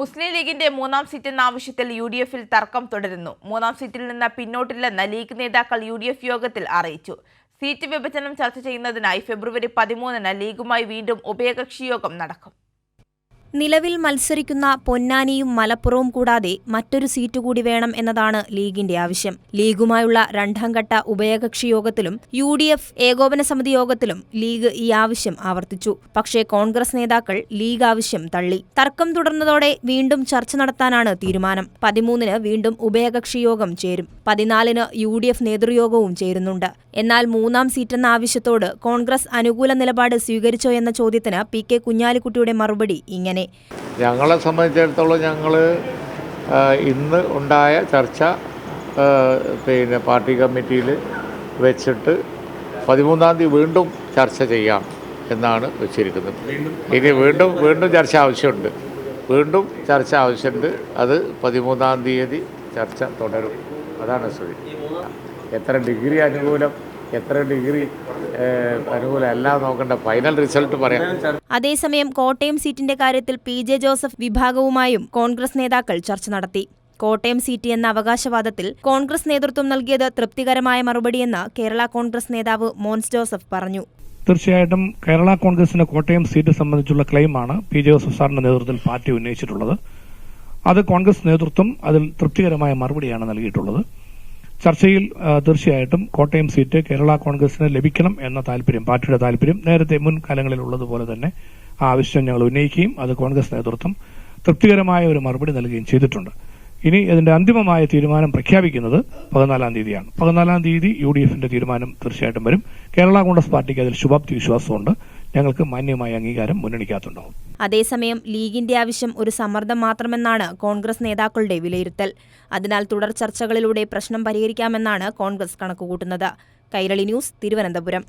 മുസ്ലിം ലീഗിന്റെ മൂന്നാം സീറ്റ് എന്ന ആവശ്യത്തിൽ യു ഡി എഫിൽ തർക്കം തുടരുന്നു. മൂന്നാം സീറ്റിൽ നിന്ന് പിന്നോട്ടില്ലെന്ന് ലീഗ് നേതാക്കൾ യു ഡി എഫ് യോഗത്തിൽ അറിയിച്ചു. സീറ്റ് വിഭജനം ചർച്ച ചെയ്യുന്നതിനായി ഫെബ്രുവരി പതിമൂന്നിന് ലീഗുമായി വീണ്ടും ഉഭയകക്ഷി യോഗം നടക്കും. നിലവിൽ മത്സരിക്കുന്ന പൊന്നാനിയും മലപ്പുറവും കൂടാതെ മറ്റൊരു സീറ്റ് കൂടി വേണം എന്നതാണ് ലീഗിന്റെ ആവശ്യം. ലീഗുമായുള്ള രണ്ടാം ഘട്ട ഉഭയകക്ഷി യോഗത്തിലും യു ഡി എഫ് ഏകോപന സമിതി യോഗത്തിലും ലീഗ് ഈ ആവശ്യം ആവർത്തിച്ചു. പക്ഷേ കോൺഗ്രസ് നേതാക്കൾ ലീഗ് ആവശ്യം തള്ളി. തർക്കം തുടർന്നതോടെ വീണ്ടും ചർച്ച നടത്താനാണ് തീരുമാനം. പതിമൂന്നിന് വീണ്ടും ഉഭയകക്ഷി യോഗം ചേരും. പതിനാലിന് യു ഡി എഫ് നേതൃയോഗവും ചേരുന്നുണ്ട്. എന്നാൽ മൂന്നാം സീറ്റെന്ന ആവശ്യത്തോട് കോൺഗ്രസ് അനുകൂല നിലപാട് സ്വീകരിച്ചോ എന്ന ചോദ്യത്തിന് പി കെ കുഞ്ഞാലിക്കുട്ടിയുടെ മറുപടി ഇങ്ങനെ. ഞങ്ങളെ സംബന്ധിച്ചിടത്തോളം ഞങ്ങൾ ഇന്ന് ഉണ്ടായ ചർച്ച പിന്നെ പാർട്ടി കമ്മിറ്റിയിൽ വെച്ചിട്ട് പതിമൂന്നാം തീയതി വീണ്ടും ചർച്ച ചെയ്യാം എന്നാണ് വെച്ചിരിക്കുന്നത്. ഇനി വീണ്ടും വീണ്ടും ചർച്ച ആവശ്യമുണ്ട്. വീണ്ടും ചർച്ച ആവശ്യമുണ്ട്. അത് പതിമൂന്നാം തീയതി ചർച്ച തുടരും. അതാണ് സ്ഥിതി എത്ര ഡിഗ്രി അനുകൂലം എത്ര ഡിഗ്രി ഏഹ്, എല്ലാം നോക്കണ്ട. ഫൈനൽ റിസൾട്ട് പറയാം. അതേസമയം കോട്ടയം സീറ്റിന്റെ കാര്യത്തിൽ പി ജെ ജോസഫ് വിഭാഗവുമായും കോൺഗ്രസ് നേതാക്കൾ ചർച്ച നടത്തി. കോട്ടയം സീറ്റ് എന്ന അവകാശവാദത്തിൽ കോൺഗ്രസ് നേതൃത്വം നൽകിയത് തൃപ്തികരമായ മറുപടിയെന്ന് കേരള കോൺഗ്രസ് നേതാവ് മോൻസ് ജോസഫ് പറഞ്ഞു. തീർച്ചയായിട്ടും കേരള കോൺഗ്രസിന്റെ കോട്ടയം സീറ്റ് സംബന്ധിച്ചുള്ള ക്ലെയിമാണ് പി ജോസഫ് സാറിന്റെ നേതൃത്വത്തിൽ പാർട്ടി ഉന്നയിച്ചിട്ടുള്ളത്. അത് കോൺഗ്രസ് നേതൃത്വം അതിൽ തൃപ്തികരമായ മറുപടിയാണ് നൽകിയിട്ടുള്ളത്. ചർച്ചയിൽ തീർച്ചയായിട്ടും കോട്ടയം സീറ്റ് കേരള കോൺഗ്രസിന് ലഭിക്കണം എന്ന താല്പര്യം പാർട്ടിയുടെ താല്പര്യം നേരത്തെ മുൻകാലങ്ങളിൽ ഉള്ളതുപോലെ തന്നെ ആ ആവശ്യം ഞങ്ങൾ ഉന്നയിക്കുകയും അത് കോൺഗ്രസ് നേതൃത്വം തൃപ്തികരമായ ഒരു മറുപടി നൽകുകയും ചെയ്തിട്ടുണ്ട്. ഇനി ഇതിന്റെ അന്തിമമായ തീരുമാനം പ്രഖ്യാപിക്കുന്നത് പതിനാലാം തീയതിയാണ്. പതിനാലാം തീയതി യു ഡി എഫിന്റെ തീരുമാനം തീർച്ചയായിട്ടും വരും. കേരള കോൺഗ്രസ് പാർട്ടിക്ക് അതിൽ ശുഭാപ്തി വിശ്വാസമുണ്ട്. ഞങ്ങൾക്ക് മാന്യമായ അംഗീകാരം മുന്നണിക്കകത്തുണ്ടാവും. അതേസമയം ലീഗിന്റെ ആവശ്യം ഒരു സമ്മർദ്ദം മാത്രമെന്നാണ് കോൺഗ്രസ് നേതാക്കളുടെ വിലയിരുത്തൽ. അതിനാൽ തുടർ ചർച്ചകളിലൂടെ പ്രശ്നം പരിഹരിക്കാമെന്നാണ് കോൺഗ്രസ് കണക്കുകൂട്ടുന്നത്. കൈരളി ന്യൂസ് തിരുവനന്തപുരം.